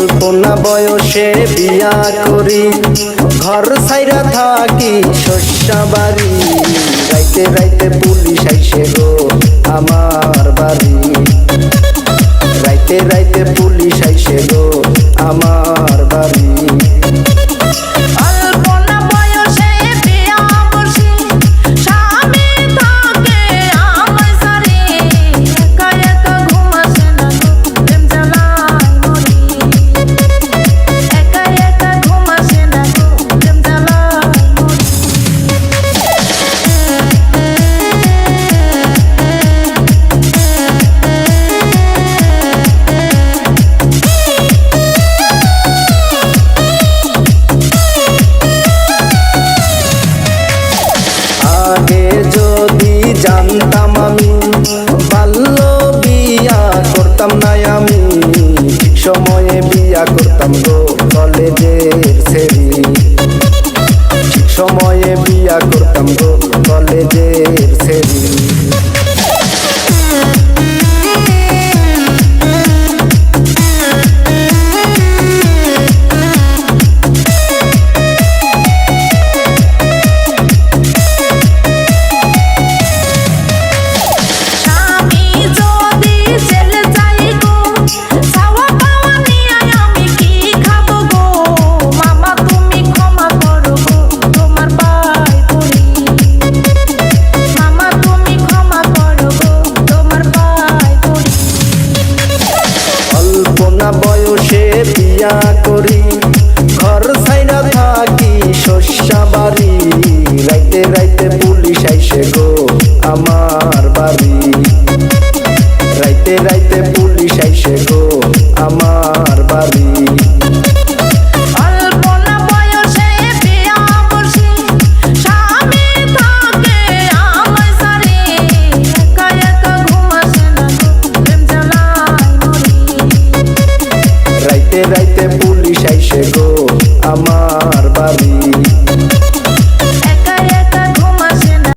অল্প না বয়সে বিয়া করি। ঘর সাইরা থাকি, শস্যা বাড়ি। রাইতে রাইতে পুলিশ আইসে গো, আমার বাড়ি। রাইতে রাইতে পুলিশ জানতাম আমি বাল্য বিয়া করতাম না আমি। সময়ে বিয়া করতাম গো কলেজে। মানুষে বিয়া করি।